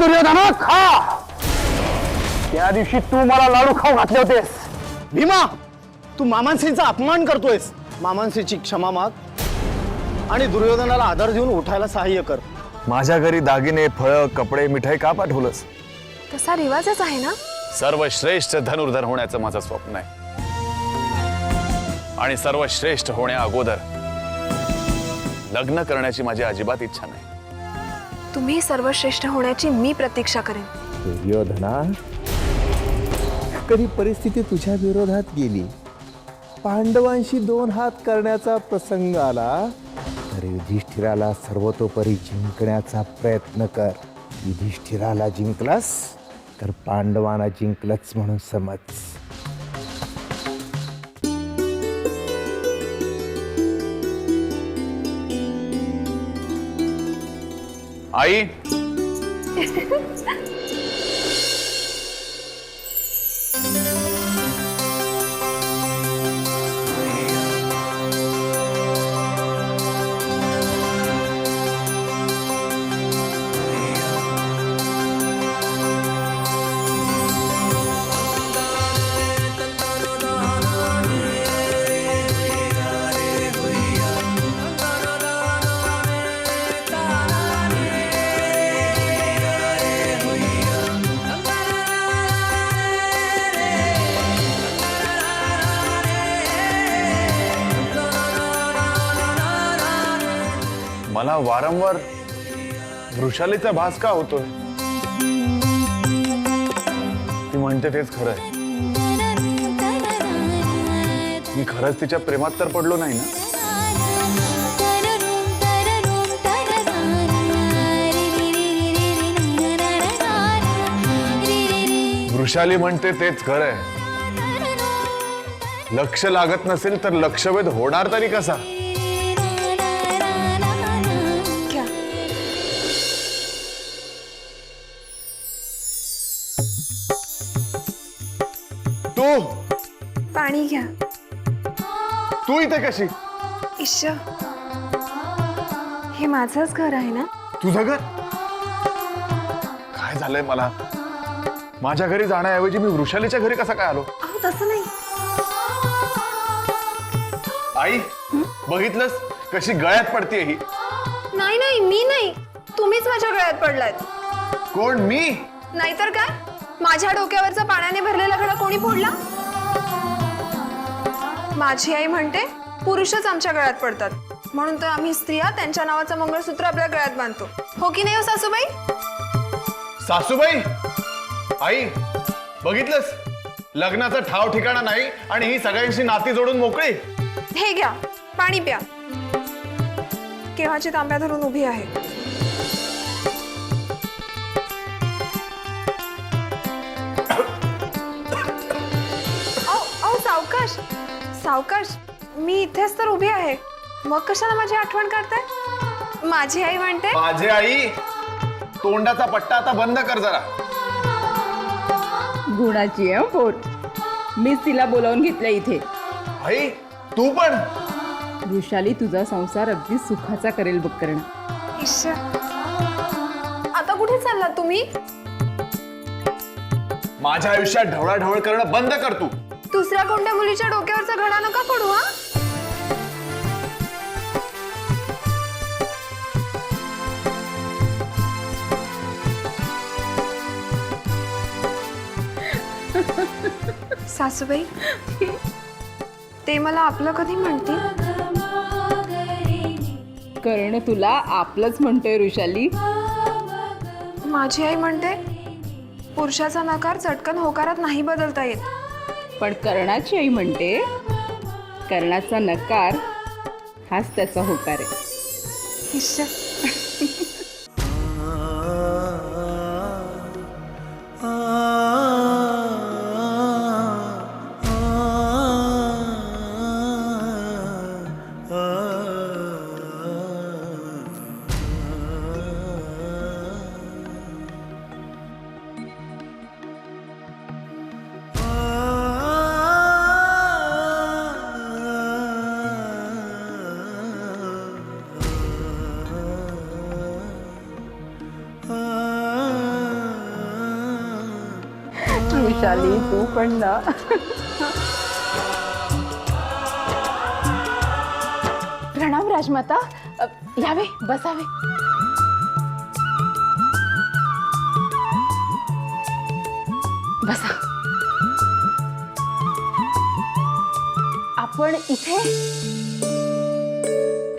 दुर्योधना खा! त्या दिवशी तू मला लाडू खाऊ घातले होतेस. भीमा तू मामांसींचा अपमान करतोयस. मामांसीची क्षमा माग आणि दुर्योधनाला आधार देऊन उठायला सहाय्य कर. माझ्या घरी दागिने फळं कपडे मिठाई का पाठवलंस? तसा रिवाजच आहे ना? सर्वश्रेष्ठ धनुर्धर होण्याचं माझं स्वप्न आहे. आणि सर्वश्रेष्ठ होण्या अगोदर लग्न करण्याची माझी अजिबात इच्छा नाही. तुम्ही सर्वश्रेष्ठ होण्याची मी प्रतीक्षा करेन. दुर्योधना कधी परिस्थिती तुझ्या विरोधात गेली? पांडवांशी दोन हात करण्याचा प्रसंग आला? तर युधिष्ठिराला सर्वतोपरी जिंकण्याचा प्रयत्न कर. युधिष्ठिराला जिंकलास तर पांडवांना जिंकलंच म्हणून समज. आई. वारंवार वृषालीचा भास का होतोय? ती म्हणते तेच खरं आहे. मी खरंच तिच्या प्रेमात तर पडलो नाही ना? वृषाली म्हणते तेच खरं आहे. लक्ष लागत नसेल तर लक्षवेध होणार तरी कसा? तू? पाणी घ्या. तू इथे कशी? इश्श हे माझंच घर आहे ना? तुझं घर? काय झालंय मला? माझ्या घरी जाण्याऐवजी मी वृषालीच्या घरी कसा काय आलो? अहो तसं नाही. आई बघितलंस? कशी गळ्यात पडतीये ही. नाही नाही मी नाही. तुम्हीच माझ्या गळ्यात पडलात. कोण मी? नाहीतर काय? माझ्या डोक्यावरचा पाण्याने भरलेला घडा कोणी फोडला? माझी आई म्हणते पुरुषच आमच्या गळ्यात पडतात. म्हणून तर आम्ही स्त्रिया त्यांच्या नावाचं मंगळसूत्र आपल्या गळ्यात बांधतो. हो की नाही हो सासूबाई? सासूबाई! आई बघितलंस? लग्नाचा ठाव ठिकाणा नाही आणि ही सगळ्यांशी नाती जोडून मोकळी. हे घ्या पाणी प्या. केव्हाची तांब्या धरून उभी आहे? सावकाश मी इथेच तर उभी आहे. मग कशाला माझी आठवण करताय माझी आई म्हणते माझे आई तोंडाचा पट्टा आता बंद कर जरा. गुणाची आहे हं पोर. मीच तिला बोलावून घेतलं इथे. आई तू पण? वृषाली तुझा संसार अगदी सुखाचा करेल बघ करणं. आता कुठे चाललात तुम्ही? माझ्या आयुष्यात ढवळाढवळ करणं बंद कर तू. दुसऱ्या कोणत्या मुलीच्या डोक्यावरचा घडा नका पडू हा. सासूबाई ते मला आपलं कधी म्हणतील? कर्ण तुला आपलंच म्हणतोय वृषाली माझी आई म्हणते पुरुषाचा नकार चटकन होकारात नाही बदलता येत. पण कर्णाची आई म्हणते कर्णाचा नकार हाच त्याचा होकार आहे. पण ना. प्रणाम राजमाता अ, यावे बसावे. बसा. आपण इथे.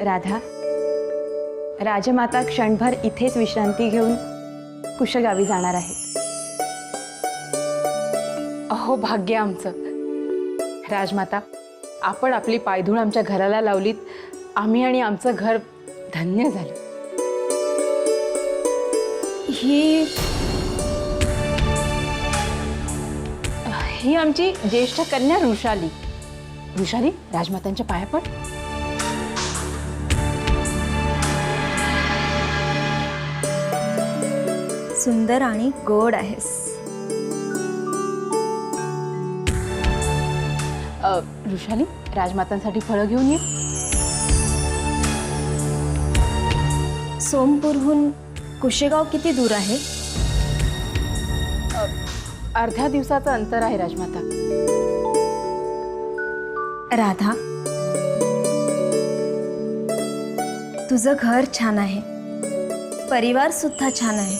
राधा राजमाता क्षणभर इथेच विश्रांती घेऊन कुशगावी जाणार आहेत. अहो भाग्य आमचं. राजमाता आपण आपली पायधूळ आमच्या घराला लावलीत आम्ही आणि आमचं घर धन्य झालं. ही ही आमची ज्येष्ठ कन्या ऋषाली. ऋषाली राजमातांच्या पाया पड. सुंदर आणि गोड आहेस. अ, ऋषाली राजमातांसाठी फळं घेऊन ये. सोमपूरहून कुशेगाव किती दूर आहे? अर्ध्या दिवसाचं अंतर आहे राजमाता. राधा तुझं घर छान आहे. परिवार सुद्धा छान आहे.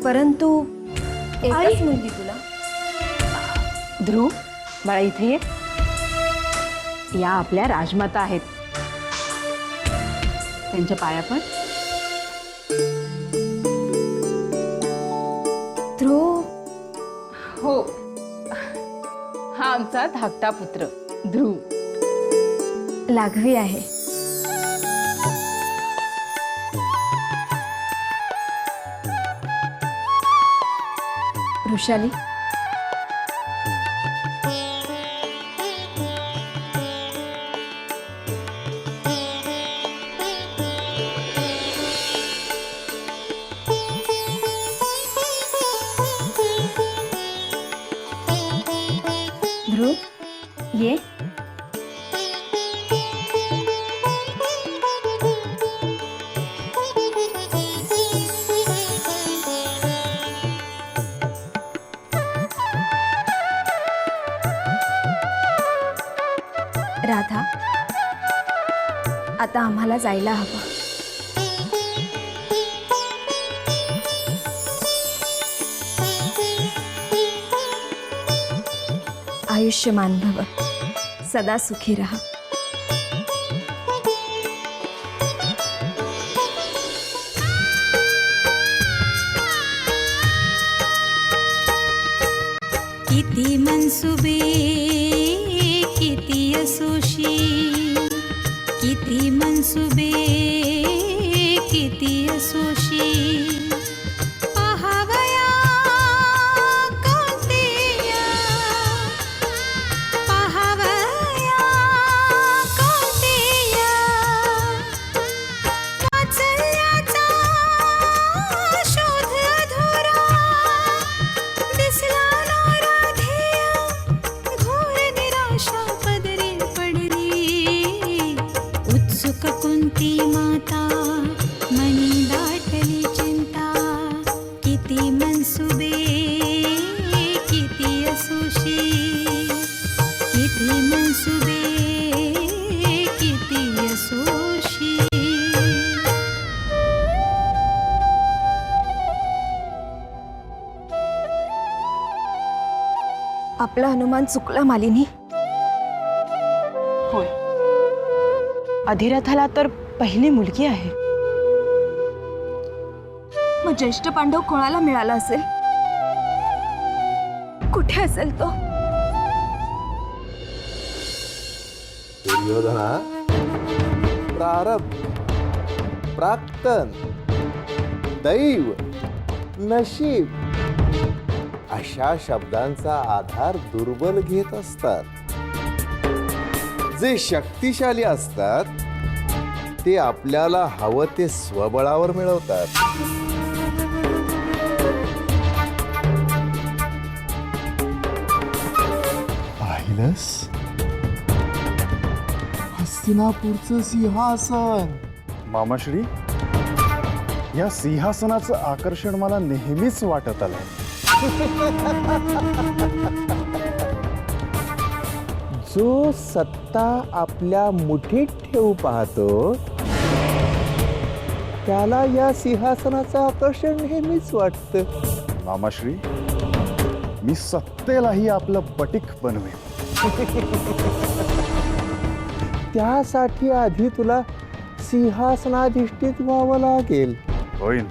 परंतु एकच मुलगी तुला. ध्रुव बाळा इथे ये. या आपल्या राजमाता आहेत. त्यांच्या पाया पण ध्रुव. हो. हा आमचा धाकटा पुत्र ध्रुव. लाघवी आहे. वृषाली आता आम्हाला जायला हवं. आयुष्यमान भव. सदा सुखी रहा. किती मनसुबे किती असोशी. मनसुबे किती असोशी अनुमान चुकला मालिनी. होय. अधिरथाला तर पहिली मुलगी आहे. मग ज्येष्ठ पांडव कोणाला मिळाला असेल? कुठे असेल तो? दुर्योधना प्रारब्ध प्राक्तन दैव नशीब अशा शब्दांचा आधार दुर्बल घेत असतात. जे शक्तिशाली असतात ते आपल्याला हवं ते स्वबळावर मिळवतात. पाहिलंस? हस्तिनापूरचं सिंहासन. मामाश्री या सिंहासनाचं आकर्षण मला नेहमीच वाटत आलंय. जो सत्ता आपल्या मुठीत ठेवू पाहतो त्याला या सिंहासनाचं आकर्षण नेहमीच वाटतं. मामाश्री मी सत्तेलाही आपलं पटीक बनवेन. त्यासाठी आधी तुला सिंहासनाधिष्ठित व्हावं लागेल. होईन.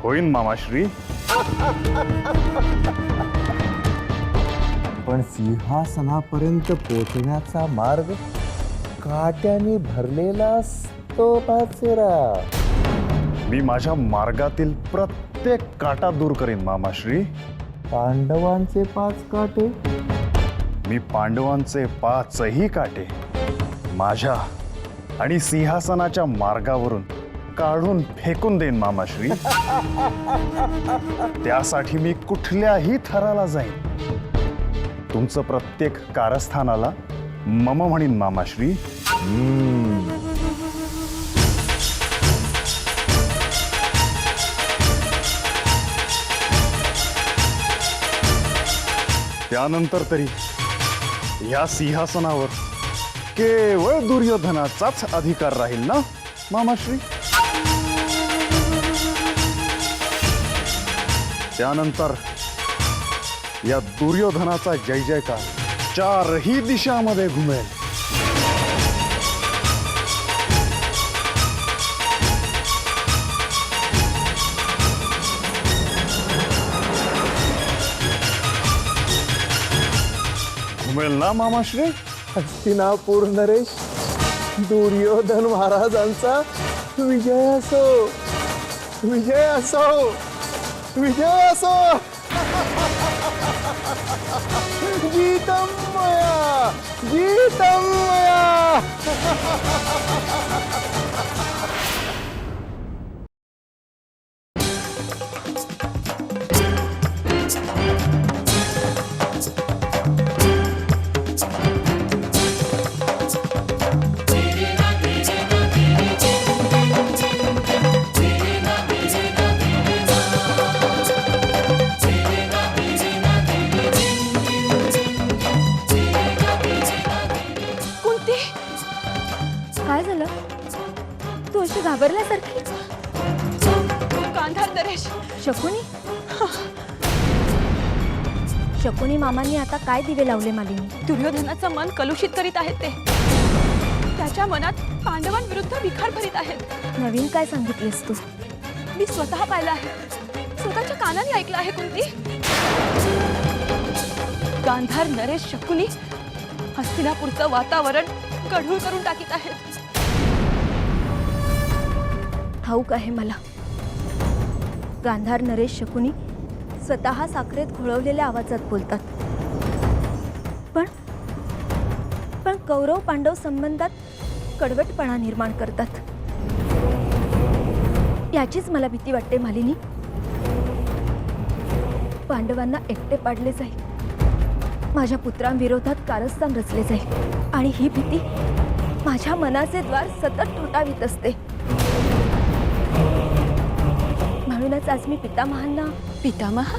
होईन मामाश्री. पण सिंहासनापर्यंत पोचण्याचा मार्ग काट्याने भरलेला असतो पाचेरा मी माझ्या मार्गातील प्रत्येक काटा दूर करीन मामाश्री. पांडवांचे पाच काटे? मी पांडवांचे पाचही काटे माझ्या आणि सिंहासनाच्या मार्गावरून काढून फेकून देईन मामाश्री. त्यासाठी मी कुठल्याही थराला जाईन. तुमचं प्रत्येक कारस्थानाला मम म्हणीन मामाश्री. त्यानंतर तरी या सिंहासनावर केवळ दुर्योधनाचाच अधिकार राहील ना मामाश्री? त्यानंतर या दुर्योधनाचा जय जयकार चारही दिशामध्ये घुमेल. घुमेल ना मामाश्री? हस्तिनापूर नरेश दुर्योधन महाराजांचा विजय असो विजय असो. विजय असो गीतम मया गीतम काय झालं? तू अशी घाबरल्यासारखी? गांधार नरेश शकुनी? शकुनी मामांनी आता काय दिवे लावले मालिनी? दुर्योधनाचं मन कलुषित करीत आहेत ते. त्याच्या मनात पांडवांविरुद्ध विखार भरीत आहेत. नवीन काय सांगितलीस तू? मी स्वतः पाहिलं आहे. स्वतःच्या कानाने ऐकलं आहे कोणती गांधार नरेश शकुनी हस्तिनापूरचं वातावरण गढूळ करून टाकीत आहेत. ठाऊक आहे मला. गांधार नरेश शकुनी स्वतः साखरेत घोळवलेल्या आवाजात बोलतात. पण पण कौरव पांडव संबंधात कडवटपणा निर्माण करतात. याचीच मला भीती वाटते मालिनी. पांडवांना एकटे पाडले जाईल. माझ्या पुत्रांविरोधात कारस्थान रचले जाईल. आणि ही भीती माझ्या मनाचे द्वार सतत ठोठावीत असते. म्हणूनच आज मी पितामहांना. पितामह?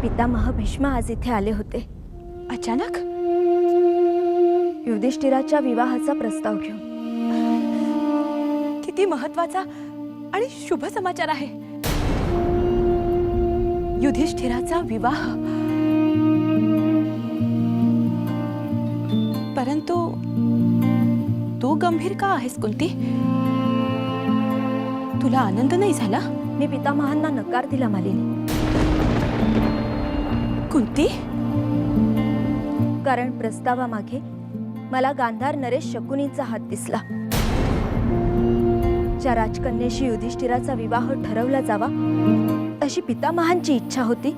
पितामह भीष्म आज इथे आले होते. अचानक? युधिष्ठिराच्या विवाहाचा प्रस्ताव घेऊन. किती महत्त्वाचा आणि शुभ समाचार आहे. युधिष्ठिराचा विवाह. परंतु तू गंभीर का आहेस कुंती? तुला आनंद नाही झाला? मी पितामहांना नकार दिला मालिनी. कुंती? कारण प्रस्तावामागे मला गांधार नरेश शकुनीचा हात दिसला. ज्या राजकन्येशी युधिष्ठिराचा विवाह ठरवला जावा अशी पितामहांची इच्छा होती.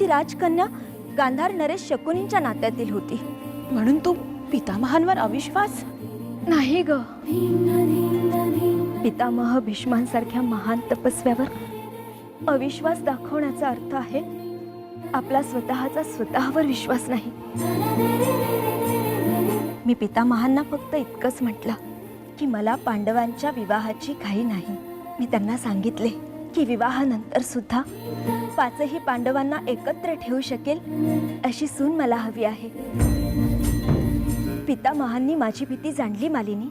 ती राजकन्या गांधार नरेश शकुनींच्या नात्यातील होती. म्हणून तू पितामहांवर अविश्वास? नाही ग. पितामह भीष्मांसारख्या महान तपस्व्यावर अविश्वास दाखवण्याचा अर्थ आहे आपला स्वतःचा स्वतःवर विश्वास नाही. मी पितामहांना फक्त इतकंच म्हटलं की मला पांडवांच्या विवाहाची घाई नाही. मी त्यांना सांगितले की विवाहानंतर सुद्धा पाचही पांडवांना एकत्र ठेवू शकेल अशी सून मला हवी आहे. पितामहांनी माझी भीती जाणली मालिनी.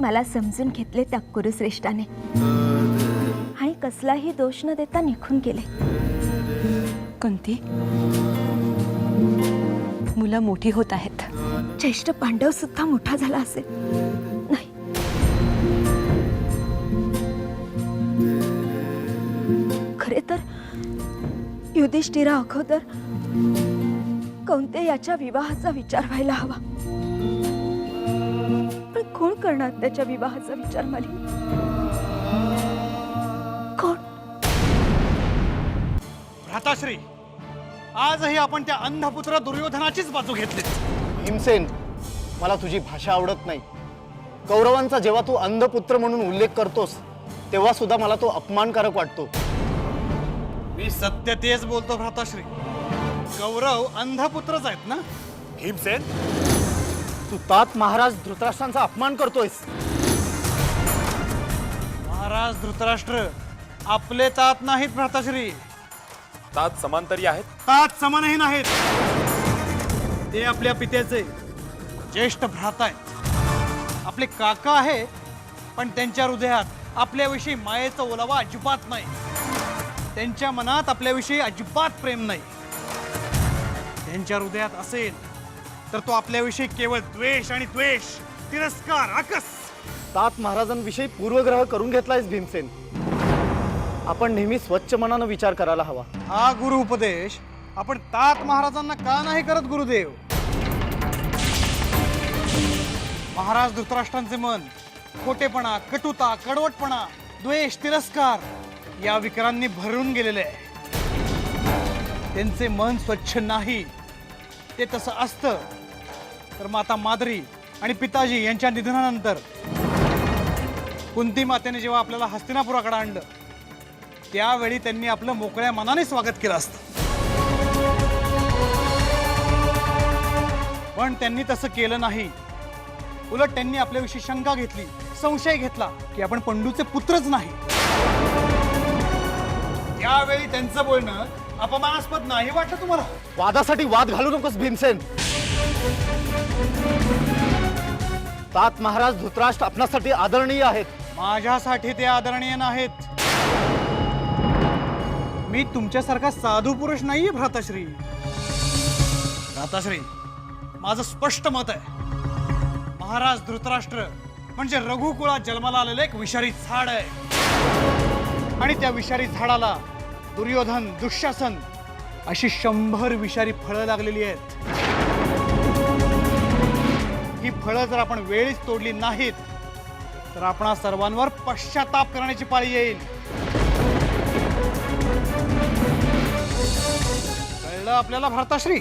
मला समजून घेतले त्या कुरुश्रेष्ठाने. आणि कसलाही दोष न देता निघून गेले. कुंती मुलं मोठी होत आहेत. ज्येष्ठ पांडव सुद्धा मोठा झाला असेल. नाही. खरे तर युधिष्ठिरा अगोदर कोणते याच्या विवाहाचा विचार व्हायला हवा? पण कोण करणार त्याच्या विवाहाचा विचार माली कोण? भ्राताश्री आजही आपण त्या अंधपुत्र दुर्योधनाचीच बाजू घेतली भीमसेन मला तुझी भाषा आवडत नाही. कौरवांचा जेव्हा तू अंधपुत्र म्हणून उल्लेख करतोस तेव्हा सुद्धा मला तो अपमानकारक वाटतो. मी सत्य तेच बोलतो भ्राताश्री. कौरव अंधपुत्रच आहेत ना? भीमसेन? तू तात महाराज धृतराष्ट्रांचा अपमान करतोयस. महाराज धृतराष्ट्र आपले तात नाहीत भ्राताश्री तात समांतरी आहेत? तात समानही नाहीत. ते आपल्या पित्याचे ज्येष्ठ भ्राता आहेत. आपले काका आहे पण त्यांच्या हृदयात आपल्याविषयी मायेचा ओलावा अजिबात नाही. त्यांच्या मनात आपल्याविषयी अजिबात प्रेम नाही. त्यांच्या हृदयात असेल तर तो आपल्याविषयी केवळ द्वेष आणि द्वेष तिरस्कार आकस. तात महाराजांविषयी पूर्वग्रह करून घेतलायस भीमसेन. आपण नेहमी स्वच्छ मनानं विचार करायला हवा. हा गुरु उपदेश आपण तात महाराजांना का नाही करत गुरुदेव? महाराज धृतराष्ट्रांचे मन खोटेपणा कटुता कडवटपणा द्वेष तिरस्कार या विकारांनी भरून गेलेले आहे. त्यांचे मन स्वच्छ नाही ते तसं असतं. तर माता माद्री आणि पिताजी यांच्या निधनानंतर कुंती मातेने जेव्हा आपल्याला हस्तिनापुराकडे आणलं त्यावेळी त्यांनी आपलं मोकळ्या मनाने स्वागत केलं असतं. पण त्यांनी तसं केलं नाही. उलट त्यांनी आपल्याविषयी शंका घेतली संशय घेतला की आपण पंडूचे पुत्रच नाही. त्यावेळी त्यांचं बोलणं अपमानास्पद नाही वाटलं तुम्हाला? वादासाठी वाद घालू नकोस भीमसेन. तात महाराज धृतराष्ट्र आपणासाठी आदरणीय आहेत. माझ्यासाठी ते आदरणीय नाहीत. मी तुमच्यासारखा साधू पुरुष नाहीये भ्राताश्री. भ्राताश्री माझं स्पष्ट मत आहे. महाराज धृतराष्ट्र म्हणजे रघुकुळात जन्माला आलेलं एक विषारी झाड आहे. आणि त्या विषारी झाडाला दुर्योधन दुःशासन अशी शंभर विषारी फळं लागलेली आहेत. ही फळं जर आपण वेळीच तोडली नाहीत तर आपणा सर्वांवर पश्चाताप करण्याची पाळी येईल. कळलं आपल्याला भारताश्री?